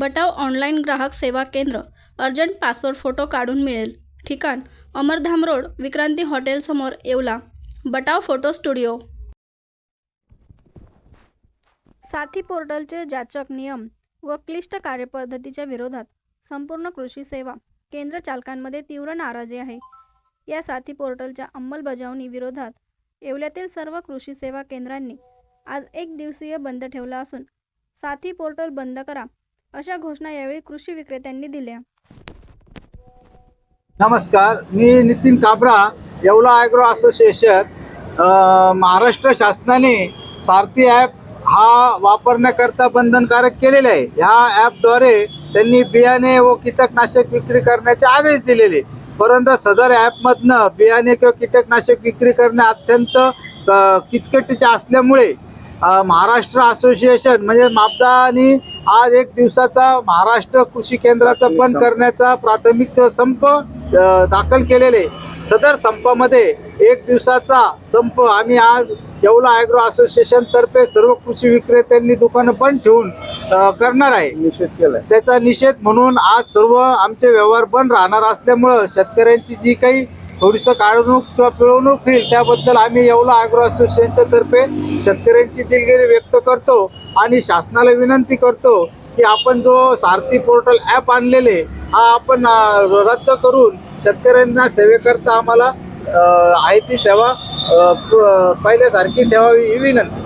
बटाव online ग्राहक सेवा केंद्र अर्जंट पासपोर्ट फोटो काढून मिळेल. ठिकाण अमरधाम रोड विक्रांती हॉटेलसमोर येवला. Batav photo studio. साथी पोर्टलचे जाचक नियम व क्लिष्ट कार्यपद्धतीच्या विरोधात संपूर्ण कृषी सेवा केंद्र चालकांमध्ये तीव्र नाराजी आहे. या साथी पोर्टलच्या अंमलबजावणी विरोधात येवल्यातील सर्व कृषी सेवा केंद्रांनी आज एक दिवसीय बंद ठेवला असून साथी पोर्टल बंद करा. अशा घोषणा यावेळी कृषी विक्रेत्यांनी दिल्या. नमस्कार मी नितीन काबरा येवला ॲग्रो असोसिएशन. महाराष्ट्र शासनाने सारथी ॲप हा वापरण्याकरता बंधनकारक केलेला आहे. ह्या ॲपद्वारे त्यांनी बियाणे व कीटकनाशक विक्री करण्याचे आदेश दिलेले परंतु सदर ॲपमधनं बियाणे किंवा कीटकनाशक विक्री करणे अत्यंत किचकटीचे असल्यामुळे महाराष्ट्र असोसिएशन म्हणजे मापदानी आज एक दिवसाचा महाराष्ट्र कृषी केंद्राचा बंद करण्याचा प्राथमिक संप दाखल केलेले. सदर संपामध्ये एक दिवसाचा संप आम्ही आज येवला ॲग्रो असोसिएशन तर्फे सर्व कृषी विक्रेत्यांनी दुकानं बंद ठेवून करणार आहे. निषेध केला त्याचा निषेध म्हणून आज सर्व आमचे व्यवहार बंद राहणार असल्यामुळं शेतकऱ्यांची जी काही थोडीसं काढणूक किंवा पिळवणूक होईल त्याबद्दल आम्ही येवला आग्रो असोसिएशनच्या तर्फे शेतकऱ्यांची दिलगिरी व्यक्त करतो आणि शासनाला विनंती करतो की आपण जो सारथी पोर्टल ॲप आणलेले हा आपण रद्द करून शेतकऱ्यांना सेवेकरता आम्हाला आहे ती सेवा प- पहिल्यासारखी ठेवावी ही विनंती.